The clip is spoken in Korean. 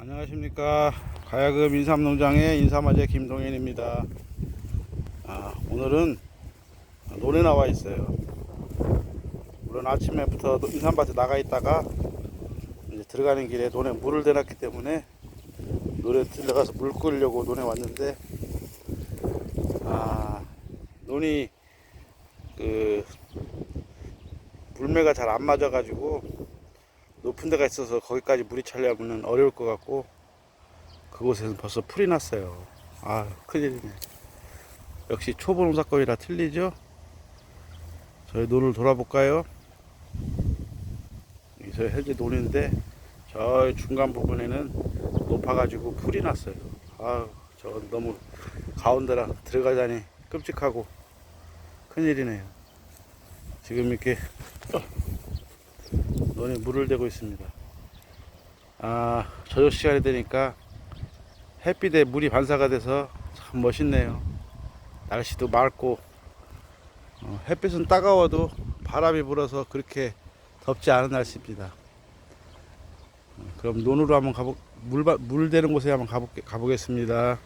안녕하십니까. 가야금 인삼농장의 인삼아재 김동현입니다. 아, 오늘은 논에 나와 있어요. 물론 아침에부터 인삼밭에 나가 있다가 이제 들어가는 길에 논에 물을 대놨기 때문에 논에 들어가서 물 끓이려고 논에 왔는데 아 논이 그 물매가 잘 안 맞아 가지고 높은 데가 있어서 거기까지 물이 차려면 어려울 것 같고 그곳에는 벌써 풀이 났어요. 아 큰일이네. 역시 초보 농사거리라 틀리죠? 저희 논을 돌아볼까요? 여기서 현재 논인데 저 중간 부분에는 높아가지고 풀이 났어요. 아 저 너무 가운데라 들어가자니 끔찍하고 큰일이네요. 지금 이렇게 논에 물을 대고 있습니다. 아, 저녁 시간이 되니까 햇빛에 물이 반사가 돼서 참 멋있네요. 날씨도 맑고 어, 햇빛은 따가워도 바람이 불어서 그렇게 덥지 않은 날씨입니다. 어, 그럼 논으로 한번 가보 물, 물 되는 곳에 한번 가보, 가보겠습니다.